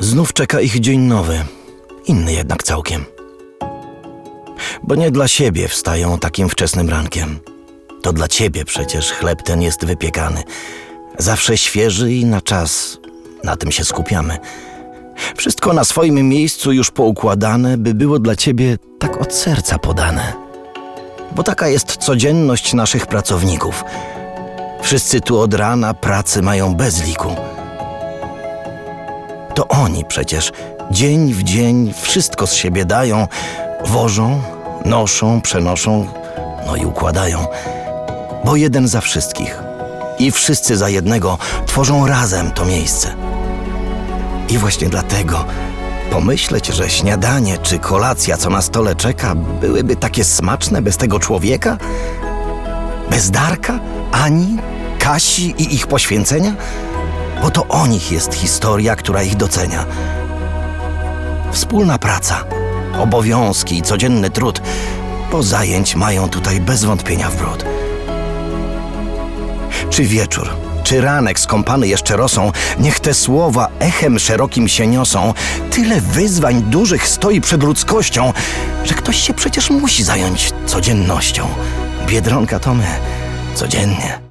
Znów czeka ich dzień nowy, inny jednak całkiem. Bo nie dla siebie wstają takim wczesnym rankiem. To dla ciebie przecież chleb ten jest wypiekany. Zawsze świeży i na czas. Na tym się skupiamy. Wszystko na swoim miejscu już poukładane, by było dla ciebie tak od serca podane. Bo taka jest codzienność naszych pracowników. Wszyscy tu od rana pracy mają bez liku. To oni przecież dzień w dzień wszystko z siebie dają, wożą, noszą, przenoszą, no i układają. Bo jeden za wszystkich i wszyscy za jednego tworzą razem to miejsce. I właśnie dlatego pomyśleć, że śniadanie czy kolacja, co na stole czeka, byłyby takie smaczne bez tego człowieka? Bez Darka, Ani, Kasi i ich poświęcenia? Bo to o nich jest historia, która ich docenia. Wspólna praca, obowiązki i codzienny trud, bo zajęć mają tutaj bez wątpienia w bród. Czy wieczór, czy ranek skąpany jeszcze rosą, niech te słowa echem szerokim się niosą. Tyle wyzwań dużych stoi przed ludzkością, że ktoś się przecież musi zająć codziennością. Biedronka to my, codziennie.